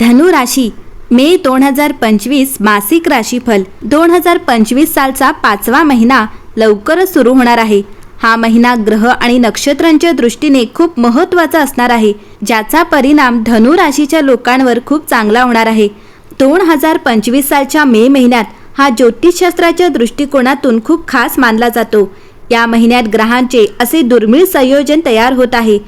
धनु राशी मे दोन हजार पंचवीस मासिक राशीफल दोन हजार पंचवीस सालचा पाचवा महिना लवकरच सुरू होणार आहे. हा महिना ग्रह आणि नक्षत्रांच्या दृष्टीने खूप महत्त्वाचा असणार आहे ज्याचा परिणाम धनु राशीच्या लोकांवर खूप चांगला होणार आहे. दोन हजार पंचवीस सालच्या मे महिन्यात हा ज्योतिषशास्त्राच्या दृष्टिकोनातून खूप खास मानला जातो. या महिन्यात ग्रहांचे असे दुर्मिळ संयोजन तयार होत आहे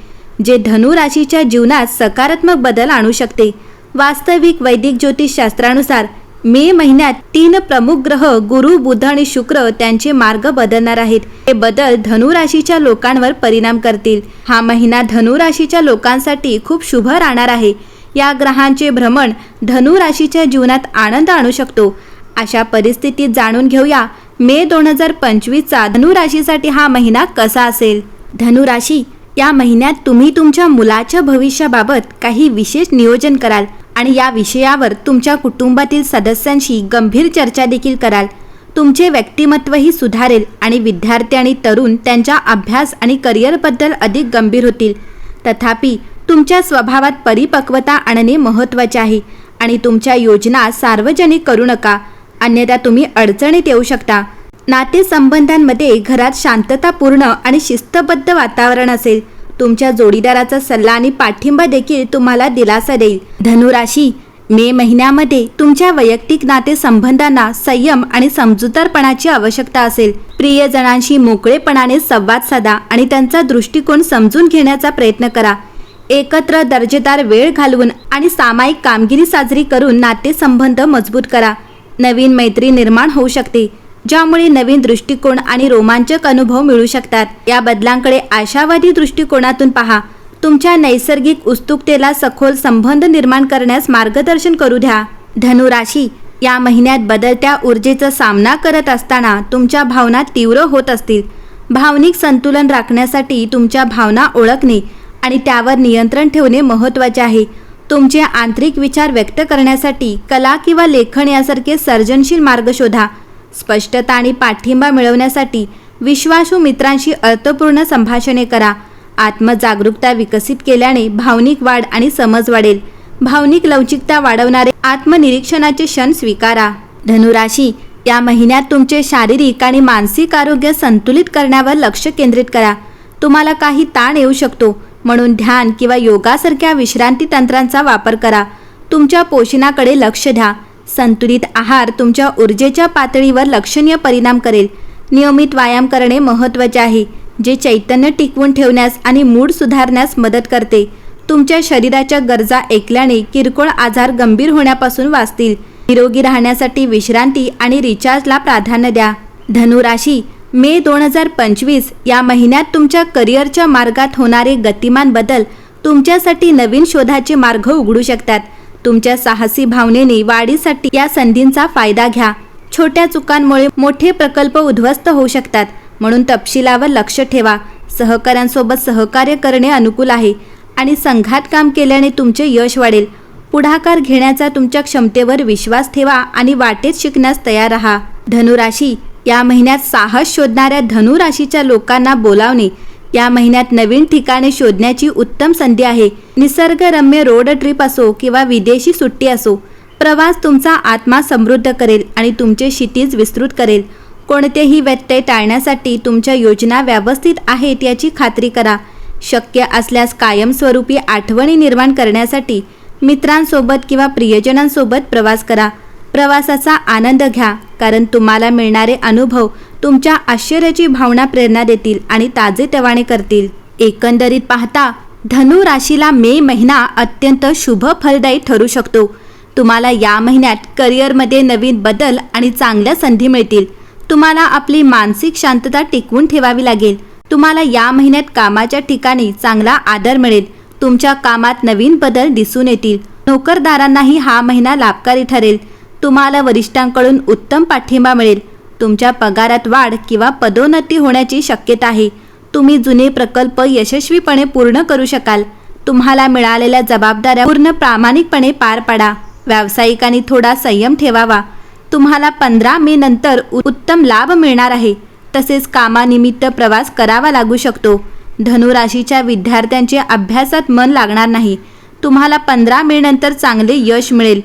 जे धनु राशीच्या जीवनात सकारात्मक बदल आणू शकते. वास्तविक वैदिक ज्योतिषशास्त्रानुसार मे महिन्यात तीन प्रमुख ग्रह गुरु बुध आणि शुक्र त्यांचे मार्ग बदलणार आहेत. हे बदल धनुराशीच्या लोकांवर परिणाम करतील. हा महिना धनुराशीच्या लोकांसाठी खूप शुभ राहणार आहे. या ग्रहांचे भ्रमण धनुराशीच्या जीवनात आनंद आणू शकतो. अशा परिस्थितीत जाणून घेऊया मे दोन हजार पंचवीसचा धनुराशीसाठी हा महिना कसा असेल? धनुराशी या महिन्यात तुम्ही तुमच्या मुलाच्या भविष्याबाबत काही विशेष नियोजन कराल. आणि या विषयावर तुमच्या कुटुंबातील सदस्यांशी गंभीर चर्चा देखील कराल. तुमचे व्यक्तिमत्वही सुधारेल आणि विद्यार्थी आणि तरुण त्यांच्या अभ्यास आणि करिअरबद्दल अधिक गंभीर होतील. तथापि तुमच्या स्वभावात परिपक्वता आणणे महत्त्वाचे आहे आणि तुमच्या योजना सार्वजनिक करू नका. अन्यथा तुम्ही अडचणीत येऊ शकता. नातेसंबंधांमध्ये घरात शांततापूर्ण आणि शिस्तबद्ध वातावरण असेल. तुमच्या जोडीदाराचा सल्ला आणि पाठिंबा देखील तुम्हाला दिलासा देईल. धनुराशी मे महिन्यामध्ये तुमच्या वैयक्तिक नातेसंबंधांना संयम आणि समजूतदारपणाची आवश्यकता असेल. प्रियजनांशी मोकळेपणाने संवाद साधा आणि त्यांचा दृष्टिकोन समजून घेण्याचा प्रयत्न करा. एकत्र दर्जेदार वेळ घालवून आणि सामायिक कामगिरी साजरी करून नातेसंबंध मजबूत करा. नवीन मैत्री निर्माण होऊ शकते. ज्यामुळे नवीन दृष्टिकोन आणि रोमांचक अनुभव मिळू शकतात. या बदलांकडे आशावादी दृष्टिकोनातून पहा. तुमच्या नैसर्गिक उत्सुकतेला सखोल संबंध निर्माण करण्यास मार्गदर्शन करू द्या. धनुराशी या महिन्यात बदलत्या ऊर्जेचा सामना करत असताना तुमच्या भावना तीव्र होत असतील. भावनिक संतुलन राखण्यासाठी तुमच्या भावना ओळखणे आणि त्यावर नियंत्रण ठेवणे महत्त्वाचे आहे. तुमचे आंतरिक विचार व्यक्त करण्यासाठी कला किंवा लेखन यासारखे सर्जनशील मार्ग शोधा. स्पष्टता आणि पाठिंबा मिळवण्यासाठी विश्वासू मित्रांशी अर्थपूर्ण संभाषणे करा. आत्मजागरूकता विकसित केल्याने भावनिक वाढ आणि समज वाढेल. भावनिक लवचिकता वाढवणारे आत्मनिरीक्षणाचे क्षण स्वीकारा. धनुराशी या महिन्यात तुमचे शारीरिक आणि मानसिक आरोग्य संतुलित करण्यावर लक्ष केंद्रित करा. तुम्हाला काही ताण येऊ शकतो. म्हणून ध्यान किंवा योगासारख्या विश्रांती तंत्रांचा वापर करा. तुमच्या पोषणाकडे लक्ष द्या. संतुलित आहार तुमच्या ऊर्जेच्या पातळीवर लक्षणीय परिणाम करेल. नियमित व्यायाम करणे महत्त्वाचे आहे जे चैतन्य टिकवून ठेवण्यास आणि मूड सुधारण्यास मदत करते. तुमच्या शरीराच्या गरजा ऐकल्याने किरकोळ आजार गंभीर होण्यापासून वाचतील. निरोगी राहण्यासाठी विश्रांती आणि रिचार्जला प्राधान्य द्या. धनुराशी मे दोन हजार पंचवीस या महिन्यात तुमच्या करिअरच्या मार्गात होणारे गतिमान बदल तुमच्यासाठी नवीन शोधाचे मार्ग उघडू शकतात. तुमच्या साहसी भावनेने वाढीसाठी या संधींचा फायदा घ्या. छोट्या चुकांमुळे मोठे प्रकल्प उद्ध्वस्त होऊ शकतात. म्हणून तपशिलावर लक्ष ठेवा. सहकाऱ्यांसोबत सहकार्य करणे अनुकूल आहे आणि संघात काम केल्याने तुमचे यश वाढेल. पुढाकार घेण्याचा तुमच्या क्षमतेवर विश्वास ठेवा आणि वाटेत शिकण्यास तयार राहा. धनुराशी या महिन्यात साहस शोधणाऱ्या धनुराशीच्या लोकांना बोलावणे या महिन्यात नवीन ठिकाणे शोधण्याची उत्तम संधी आहे. निसर्गरम्य रोड ट्रिप असो किंवा विदेशी सुट्टी असो प्रवास तुमचा आत्मा समृद्ध करेल आणि तुमचे क्षितिज विस्तृत करेल. कोणतेही व्यत्यय टाळण्यासाठी तुमच्या योजना व्यवस्थित आहेत याची खात्री करा. शक्य असल्यास कायमस्वरूपी आठवणी निर्माण करण्यासाठी मित्रांसोबत किंवा प्रियजनांसोबत प्रवास करा. प्रवासाचा आनंद घ्या कारण तुम्हाला मिळणारे अनुभव तुमच्या आश्चर्याची भावना प्रेरणा देतील आणि ताजेतवाने करतील. एकंदरीत पाहता धनु राशीला मे महिना अत्यंत शुभ फलदायी ठरू शकतो. तुम्हाला या महिन्यात करिअरमध्ये नवीन बदल आणि चांगल्या संधी मिळतील. तुम्हाला आपली मानसिक शांतता टिकवून ठेवावी लागेल. तुम्हाला या महिन्यात कामाच्या ठिकाणी चांगला आदर मिळेल. तुमच्या कामात नवीन बदल दिसून येतील. नोकरदारांनाही हा महिना लाभकारी ठरेल. तुम्हाला वरिष्ठांकडून उत्तम पाठिंबा मिळेल. तुमच्या पगारात वाढ किंवा पदोन्नती होण्याची शक्यता आहे. तुम्ही जुने प्रकल्प यशस्वीपणे पूर्ण करू शकाल. तुम्हाला मिळालेल्या जबाबदाऱ्या पूर्ण प्रामाणिकपणे पार पाडा. व्यावसायिकांनी थोडा संयम ठेवावा. तुम्हाला पंधरा मे नंतर उत्तम लाभ मिळणार आहे. तसेच कामानिमित्त प्रवास करावा लागू शकतो. धनुराशीच्या विद्यार्थ्यांचे अभ्यासात मन लागणार नाही. तुम्हाला पंधरा मे नंतर चांगले यश मिळेल.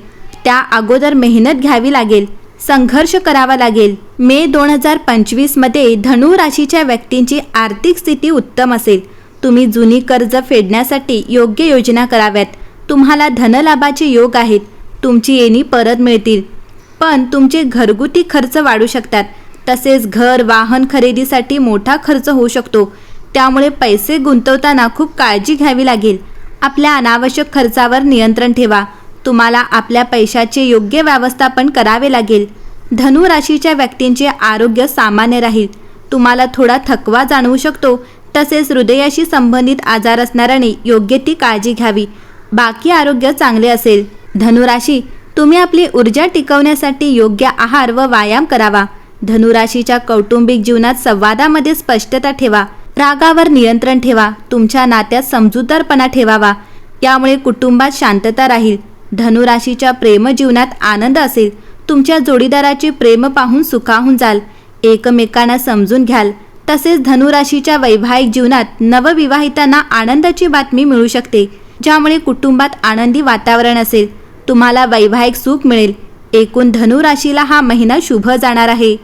त्या अगोदर मेहनत घ्यावी लागेल संघर्ष करावा लागेल. मे दोन हजार पंचवीसमध्ये धनु राशीच्या व्यक्तींची आर्थिक स्थिती उत्तम असेल. तुम्ही जुनी कर्ज फेडण्यासाठी योग्य योजना कराव्यात. तुम्हाला धनलाभाचे योग आहेत. तुमची येणी परत मिळतील. पण तुमचे घरगुती खर्च वाढू शकतात. तसेच घर वाहन खरेदीसाठी मोठा खर्च होऊ शकतो. त्यामुळे पैसे गुंतवताना खूप काळजी घ्यावी लागेल. आपल्या अनावश्यक खर्चावर नियंत्रण ठेवा. तुम्हाला आपल्या पैशाचे योग्य व्यवस्थापन करावे लागेल. धनु राशीच्या व्यक्तींचे आरोग्य सामान्य राहील. तुम्हाला थोडा थकवा जाणवू शकतो. तसेच हृदयाशी संबंधित आजार असणाऱ्याने योग्य ती काळजी घ्यावी. बाकी आरोग्य चांगले असेल. धनुराशी तुम्ही आपली ऊर्जा टिकवण्यासाठी योग्य आहार व व्यायाम करावा. धनुराशीच्या कौटुंबिक जीवनात संवादामध्ये स्पष्टता ठेवा. रागावर नियंत्रण ठेवा. तुमच्या नात्यात समजूतदारपणा ठेवावा. यामुळे कुटुंबात शांतता राहील. धनुराशीच्या प्रेमजीवनात आनंद असेल. तुमच्या जोडीदाराचे प्रेम पाहून सुखाहून जाल. एकमेकांना समजून घ्याल. तसेच धनुराशीच्या वैवाहिक जीवनात नवविवाहितांना आनंदाची बातमी मिळू शकते ज्यामुळे कुटुंबात आनंदी वातावरण असेल. तुम्हाला वैवाहिक सुख मिळेल. एकूण धनुराशीला हा महिना शुभ जाणार आहे.